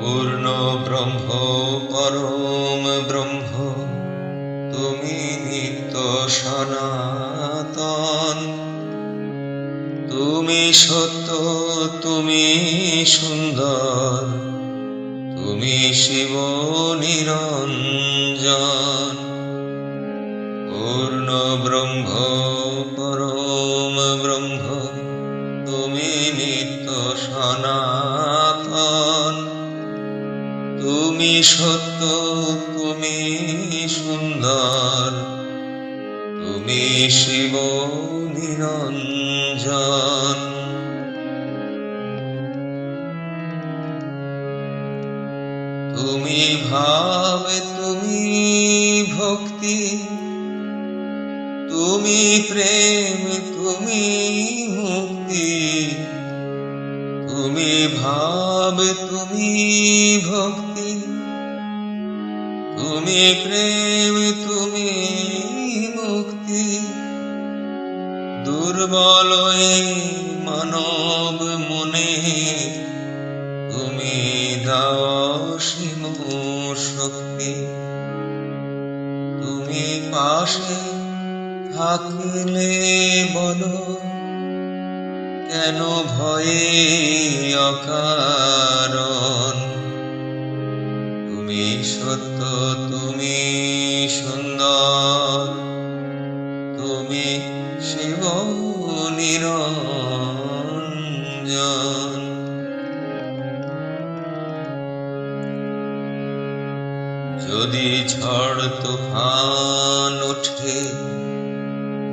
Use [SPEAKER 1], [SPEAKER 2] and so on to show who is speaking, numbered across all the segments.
[SPEAKER 1] পূর্ণ ব্রহ্ম পরম ব্রহ্ম, তুমি নিত্য সনাতন। তুমি সত্য, তুমি সুন্দর, তুমি শিব নিরঞ্জন। পূর্ণ ব্রহ্ম, পরম ব্রহ্ম তুমি সত্য, তুমি সুন্দর। তুমি শিব নিরঞ্জন। তুমি ভাব, তুমি ভক্তি। তুমি প্রেম, তুমি মুক্তি। তুমি ভাব তুমি ভক্তি, তুমি প্রেম, তুমি মুক্তি, দুর্বল মানব মনে তুমি দাও সীম শক্তি, তুমি পাশে থাকলে বলো কেন ভয়ে অকারণ? তুমি সত্য, তুমি সুন্দর, তুমি শিব নিরঞ্জন যদি ঝড় তুফান ওঠে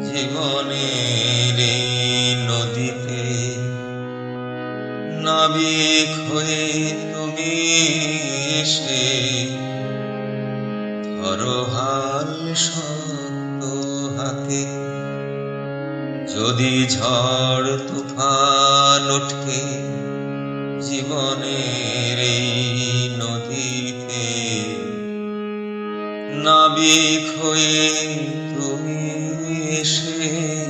[SPEAKER 1] জীবনের নাবিক হয়ে তুমি এসে। ধরো হাল শক্ত হাতে। যদি ঝড় তুফান ওঠে জীবনের এই নদীতে। নাবিক হয়ে তুমি এসে।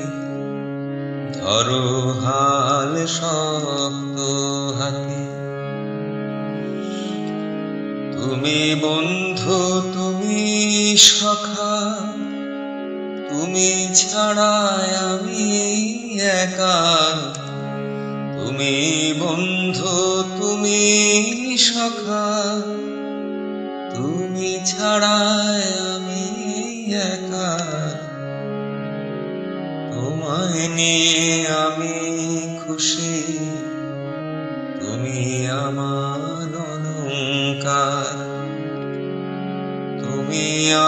[SPEAKER 1] ধরো হাল তুমি বন্ধু, তুমি সখা, তুমি ছাড়া আমি একা। তুমি বন্ধু, তুমি সখা, তুমি ছাড়া আমি একা। তোমায় নিয়ে আমি খুশি, তুমি আমার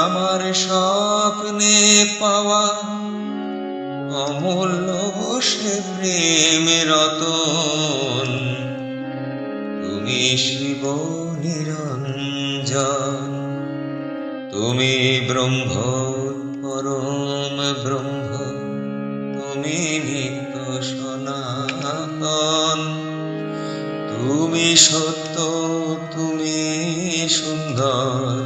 [SPEAKER 1] আমার স্বপ্নে পাওয়া অমূল্য সে প্রেমের রতন। তুমি শিব নিরঞ্জন, তুমি ব্রহ্ম, পরম ব্রহ্ম, তুমি নিত্য সনাতন। তুমি সত্য, তুমি সুন্দর